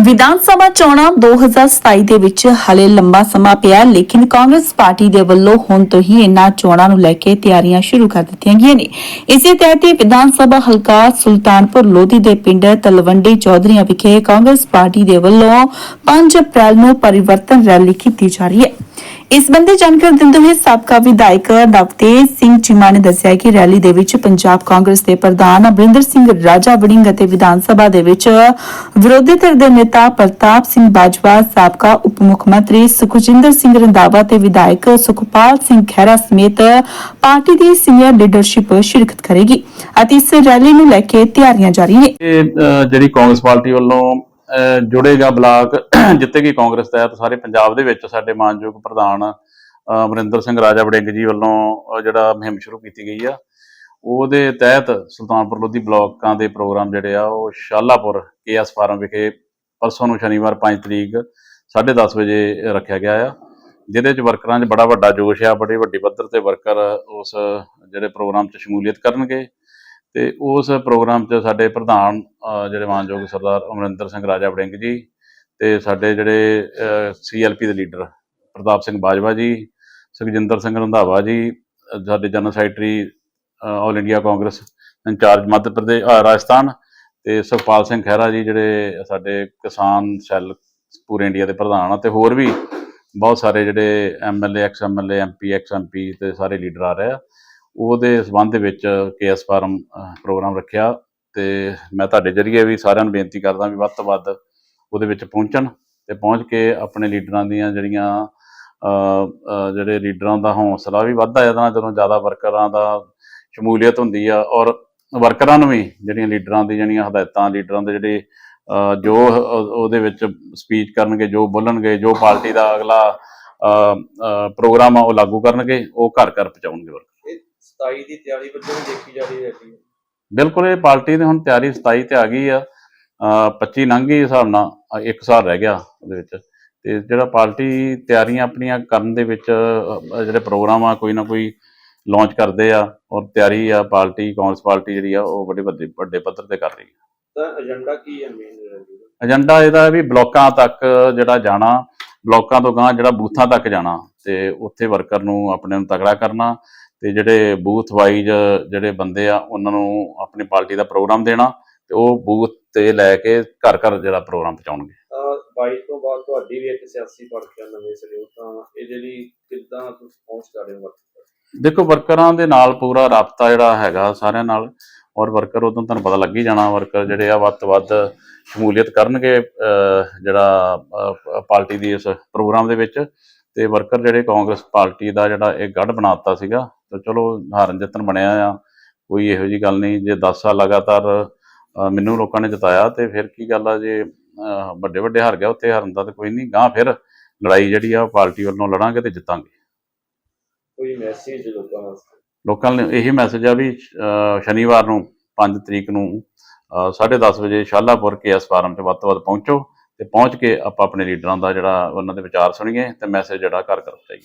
ਵਿਧਾਨ ਸਭਾ ਚੋਣਾਂ 2027 ਦੇ ਵਿੱਚ ਹਲੇ ਲੰਬਾ ਸਮਾਂ ਪਿਆ ਲੇਕਿਨ ਕਾਂਗਰਸ ਪਾਰਟੀ ਦੇ ਵੱਲੋਂ ਹੁਣ ਤੋਂ ਹੀ ਇਨ੍ਹਾਂ ਚੋਣਾਂ ਨੂੰ ਲੈ ਕੇ ਤਿਆਰੀਆਂ ਸ਼ੁਰੂ ਕਰ ਦਿੱਤੀਆਂ ਗਈਆਂ ਨੇ। ਇਸੇ ਤਹਿਤ ਹੀ ਵਿਧਾਨ ਸਭਾ ਹਲਕਾ ਸੁਲਤਾਨਪੁਰ ਲੋਧੀ ਦੇ ਪਿੰਡ ਤਲਵੰਡੀ ਚੌਧਰੀਆਂ ਵਿਖੇ ਕਾਂਗਰਸ ਪਾਰਟੀ ਦੇ ਵੱਲੋਂ 5 ਅਪ੍ਰੈਲ ਨੂੰ ਪਰਿਵਰਤਨ ਰੈਲੀ ਕੀਤੀ ਜਾ ਰਹੀ ਹੈ। ਇਸ ਬੰਦੇ ਜਾਣਕਾਰੀ ਦਿੰਦੇ ਹੋਏ ਸਾਬਕਾ ਵਿਧਾਇਕ ਨਵਤੇਜ ਸਿੰਘ ਚੀਮਾ ਨੇ ਦੱਸਿਆ ਕਿ ਰੈਲੀ ਦੇ ਵਿੱਚ ਪੰਜਾਬ ਕਾਂਗਰਸ ਦੇ ਪ੍ਰਧਾਨ ਅਮਰਿੰਦਰ ਸਿੰਘ ਰਾਜਾ ਵੜਿੰਗ ਅਤੇ ਵਿਧਾਨ ਸਭਾ ਦੇ ਵਿੱਚ ਵਿਰੋਧੀ ਧਿਰ ਦੇ ਨੇਤਾ ਪ੍ਰਤਾਪ ਸਿੰਘ ਬਾਜਵਾ, ਸਾਬਕਾ ਉਪ ਮੁੱਖ ਮੰਤਰੀ ਸੁਖਜਿੰਦਰ ਸਿੰਘ ਰੰਧਾਵਾ ਤੇ ਵਿਧਾਇਕ ਸੁਖਪਾਲ ਸਿੰਘ ਖਹਿਰਾ ਸਮੇਤ ਪਾਰਟੀ ਦੀ ਸੀਨੀਅਰ ਲੀਡਰਸ਼ਿਪ ਸ਼ਿਰਕਤ ਕਰੇਗੀ ਅਤੇ ਇਸ ਰੈਲੀ ਨੂੰ ਲੈ ਕੇ ਤਿਆਰੀਆਂ ਜਾਰੀ ਨੇ। ਜਿਹੜੀ ਕਾਂਗਰਸ ਪਾਰਟੀ ਵੱਲੋਂ ਜੁੜੇਗਾ ਬਲਾਕ ਜਿੱਤੇਗੀ ਕਾਂਗਰਸ ਤਹਿਤ ਸਾਰੇ ਪੰਜਾਬ ਦੇ ਵਿੱਚ ਸਾਡੇ ਮਾਨਯੋਗ ਪ੍ਰਧਾਨ ਅਮਰਿੰਦਰ ਸਿੰਘ ਰਾਜਾ ਵੜਿੰਗ ਜੀ ਵੱਲੋਂ ਜਿਹੜਾ ਮੁਹਿੰਮ ਸ਼ੁਰੂ ਕੀਤੀ ਗਈ ਆ। ਉਹਦੇ ਤਹਿਤ ਸੁਲਤਾਨਪੁਰ ਲੋਧੀ ਬਲਾਕਾਂ ਦੇ ਪ੍ਰੋਗਰਾਮ ਜਿਹੜੇ ਆ, ਉਹ ਸ਼ਾਲਾਪੁਰ ਕੇਐਸ ਫਾਰਮ ਵਿਖੇ ਪਰਸੋਂ ਨੂੰ ਸ਼ਨੀਵਾਰ 5 ਤਰੀਕ 10:30 ਵਜੇ ਰੱਖਿਆ ਗਿਆ ਆ। ਜਿਹਦੇ ਚ ਵਰਕਰਾਂ 'ਚ ਬੜਾ ਵੱਡਾ ਜੋਸ਼ ਆ, ਬੜੀ ਵੱਡੀ ਪੱਧਰ ਤੇ ਵਰਕਰ ਉਸ ਜਿਹੜੇ ਪ੍ਰੋਗਰਾਮ 'ਚ ਸ਼ਮੂਲੀਅਤ ਕਰਨਗੇ ਤੇ ਉਸ ਪ੍ਰੋਗਰਾਮ 'ਚ ਸਾਡੇ ਪ੍ਰਧਾਨ ਜਿਹੜੇ ਮਾਨਯੋਗ ਸਰਦਾਰ ਅਮਰਿੰਦਰ ਸਿੰਘ ਰਾਜਾ ਵੜਿੰਗ ਜੀ ਤੇ ਸਾਡੇ ਜਿਹੜੇ ਸੀਐਲਪੀ ਦੇ ਲੀਡਰ ਪ੍ਰਤਾਪ ਸਿੰਘ ਬਾਜਵਾ ਜੀ, ਸੁਖਜਿੰਦਰ ਸਿੰਘ ਰੰਧਾਵਾ ਜੀ, ਸਾਡੇ general secretary all India Congress incharge Madhya Pradesh Rajasthan ਤੇ ਸੁਖਪਾਲ ਸਿੰਘ ਖਹਿਰਾ ਜੀ ਜਿਹੜੇ ਸਾਡੇ ਕਿਸਾਨ ਸੈੱਲ ਪੂਰੇ ਇੰਡੀਆ ਦੇ ਪ੍ਰਧਾਨ ਆ ਤੇ ਹੋਰ ਵੀ ਬਹੁਤ ਸਾਰੇ ਜਿਹੜੇ MLA ex MLA MP ex MP ਤੇ ਸਾਰੇ ਲੀਡਰ ਆ ਰਹੇ ਆ। ਉਹਦੇ ਸਬੰਧ ਦੇ ਵਿੱਚ ਕੇਐਸ ਫਾਰਮ ਪ੍ਰੋਗਰਾਮ ਰੱਖਿਆ ਤੇ ਮੈਂ ਤੁਹਾਡੇ ਜਰੀਏ ਵੀ ਸਾਰਿਆਂ ਨੂੰ ਬੇਨਤੀ ਕਰਦਾ ਵੀ ਵੱਧ ਤੋਂ ਵੱਧ ਉਹਦੇ ਵਿੱਚ ਪਹੁੰਚਣ ਤੇ ਪਹੁੰਚ ਕੇ ਆਪਣੇ ਲੀਡਰਾਂ ਦੀਆਂ ਜਿਹੜੀਆਂ ਜਿਹੜੇ ਲੀਡਰਾਂ ਦਾ ਹੌਸਲਾ ਵੀ ਵੱਧਦਾ ਨਾਲ ਜਦੋਂ ਜ਼ਿਆਦਾ ਵਰਕਰਾਂ ਦਾ ਸ਼ਮੂਲੀਅਤ ਹੁੰਦੀ ਆ ਔਰ ਵਰਕਰਾਂ ਨੂੰ ਵੀ ਜਿਹੜੀਆਂ ਲੀਡਰਾਂ ਦੀ ਜਿਹੜੀਆਂ ਹਦਾਇਤਾਂ ਲੀਡਰਾਂ ਦੇ ਜਿਹੜੇ ਜੋ ਉਹ- ਉਹਦੇ ਵਿੱਚ ਸਪੀਚ ਕਰਨਗੇ ਜੋ ਬੋਲਣਗੇ ਜੋ ਪਾਰਟੀ ਦਾ ਅਗਲਾ ਪ੍ਰੋਗਰਾਮ ਆ ਉਹ ਲਾਗੂ ਕਰਨਗੇ ਉਹ ਘਰ ਘਰ ਪਹੁੰਚਾਉਣਗੇ ਵਰਕਰ। ਇਹ 27 ਦੀ ਤਿਆਰੀ ਵਜੋਂ ਦੇਖੀ ਜਾ ਰਹੀ ਹੈ ਬਿਲਕੁਲ ਇਹ ਪਾਰਟੀ ਦੀ ਹੁਣ ਤਿਆਰੀ 27 ਤੇ ਆ ਗਈ ਆ। 25 ਲੰਘ ਗਈ ਹਿਸਾਬ ਨਾਲ ਇੱਕ ਸਾਲ ਰਹਿ ਗਿਆ ਉਹਦੇ ਵਿੱਚ। ਤੇ ਜਿਹੜਾ ਪਾਰਟੀ ਤਿਆਰੀਆਂ ਆਪਣੀਆਂ ਕਰਨ ਦੇ ਵਿੱਚ ਜਿਹੜੇ ਪ੍ਰੋਗਰਾਮ ਆ ਕੋਈ ਨਾ ਕੋਈ ਲਾਂਚ ਕਰਦੇ ਆ ਔਰ ਤਿਆਰੀ ਆ ਪਾਰਟੀ ਕਾਂਗਰਸ ਪਾਰਟੀ ਜਿਹੜੀ ਆ ਉਹ ਵੱਡੇ ਵੱਡੇ ਵੱਡੇ ਪੱਧਰ ਤੇ ਕਰ ਰਹੀ ਹੈ ਤਾਂ ਏਜੰਡਾ ਕੀ ਹੈ ਮੇਨ ਏਜੰਡਾ ਇਹਦਾ ਹੈ ਵੀ ਬਲਾਕਾਂ ਤੱਕ ਜਿਹੜਾ ਜਾਣਾ ਬਲਾਕਾਂ ਤੋਂ ਗਾਂ ਜਿਹੜਾ ਬੂਥਾਂ ਤੱਕ ਜਾਣਾ ਤੇ ਉੱਥੇ ਵਰਕਰ ਨੂੰ ਆਪਣੇ ਨੂੰ ਤਗੜਾ ਕਰਨਾ ਤੇ ਜਿਹੜੇ ਬੂਥ ਵਾਈਜ਼ ਜਿਹੜੇ ਬੰਦੇ ਆ ਉਹਨਾਂ ਨੂੰ ਆਪਣੀ ਪਾਰਟੀ ਦਾ ਪ੍ਰੋਗਰਾਮ ਦੇਣਾ ਤੇ ਉਹ ਬੂਥ ਤੇ ਲੈ ਕੇ ਘਰ ਘਰ ਜਿਹੜਾ ਪ੍ਰੋਗਰਾਮ ਪਹੁੰਚਾਉਣਗੇ। ਤਾਂ 22 ਤੋਂ ਬਾਅਦ ਤੁਹਾਡੀ ਵੀ ਇੱਕ ਸਿਆਸੀ ਪਾਰਟੀ ਆ ਨਵੇਂ ਸਿਰੇ ਤਾਂ ਇਹਦੇ ਲਈ ਕਿੱਦਾਂ ਤੁਸੀਂ ਪਹੁੰਚ ਕਰ ਰਹੇ ਹੋ ਵਰਕ ਦੇਖੋ ਵਰਕਰਾਂ ਦੇ ਨਾਲ ਪੂਰਾ ਰਾਬਤਾ ਜਿਹੜਾ ਹੈਗਾ ਸਾਰਿਆਂ ਨਾਲ ਔਰ ਵਰਕਰ ਉਦੋਂ ਤੁਹਾਨੂੰ ਪਤਾ ਲੱਗ ਹੀ ਜਾਣਾ ਵਰਕਰ ਜਿਹੜੇ ਆ ਵੱਧ ਵੱਧ ਸ਼ਮੂਲੀਅਤ ਕਰਨਗੇ ਜਿਹੜਾ ਪਾਰਟੀ ਦੀ ਇਸ ਪ੍ਰੋਗਰਾਮ ਦੇ ਵਿੱਚ। ਤੇ ਵਰਕਰ ਜਿਹੜੇ ਕਾਂਗਰਸ ਪਾਰਟੀ ਦਾ ਜਿਹੜਾ ਇਹ ਗੜ ਬਣਾਤਾ ਸੀਗਾ ਤੇ ਚਲੋ ਹਾਰਨ ਜਿੱਤਣ ਬਣਿਆ ਆ ਕੋਈ ਇਹੋ ਜੀ ਗੱਲ ਨਹੀਂ ਜੇ 10 ਸਾਲ ਲਗਾਤਾਰ ਮੈਨੂੰ ਲੋਕਾਂ ਨੇ ਜਿਤਾਇਆ ਤੇ ਫਿਰ ਕੀ ਗੱਲ ਆ ਜੇ ਵੱਡੇ ਵੱਡੇ ਹਾਰ ਗਿਆ ਉੱਥੇ ਹਾਰਨ ਦਾ ਤੇ ਕੋਈ ਨਹੀਂ ਗਾਂ ਫਿਰ ਲੜਾਈ ਜਿਹੜੀ ਆ ਪਾਰਟੀ ਵੱਲੋਂ ਲੜਾਂਗੇ ਤੇ ਜਿੱਤਾਂਗੇ। ਕੋਈ ਮੈਸੇਜ ਲੋਕਾਂ ਵਾਸਤੇ? ਲੋਕਾਂ ਨੂੰ ਇਹੀ ਮੈਸੇਜ ਆ ਵੀ ਸ਼ਨੀਵਾਰ ਨੂੰ 5 ਤਰੀਕ ਨੂੰ ਅਹ, 10:30 ਵਜੇ ਸ਼ਾਲਾਪੁਰ ਕੇਐਸ ਫਾਰਮ 'ਚ ਵੱਧ ਤੋਂ ਵੱਧ ਪਹੁੰਚੋ ਤੇ ਪਹੁੰਚ ਕੇ ਆਪਾਂ ਆਪਣੇ ਲੀਡਰਾਂ ਦਾ ਜਿਹੜਾ ਉਹਨਾਂ ਦੇ ਵਿਚਾਰ ਸੁਣੀਏ ਤੇ ਮੈਸੇਜ ਜਿਹੜਾ ਘਰ ਘਰ ਪਹੁੰਚਾਈਏ